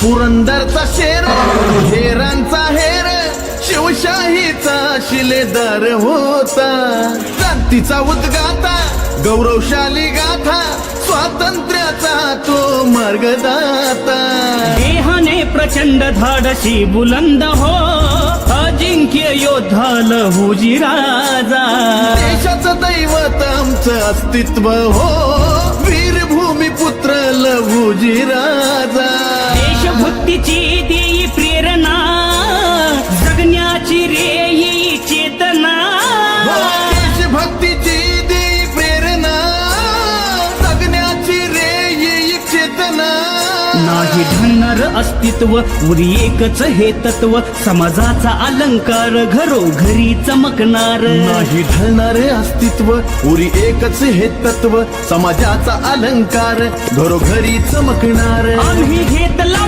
पुरंदरचा शेर हेरांचा हेर शिवशाहीचा शिलेदार होता. क्रांतीचा उद्गाता गौरवशाली गाथा स्वातंत्र्याचा तो मार्गदाता. देहाने प्रचंड धाडशी बुलंद हो अजिंक्य योद्धा लहुजी राजा. देशाचं दैवत आमचं अस्तित्व हो वीरभूमी पुत्र लहुजी राजा. देशभक्तीची देई प्रेरणा जगण्याची रे येई चेतना देशभक्तीची देई प्रेरणा जगण्याची रे येई चेतना. नाही ढळणार अस्तित्व उरी एकच हे तत्व समाजाचा अलंकार घरोघरी चमकणार. नाही ढळणारे अस्तित्व उरी एकच हे तत्व समाजाचा अलंकार घरोघरी चमकणार. आम्ही घेतला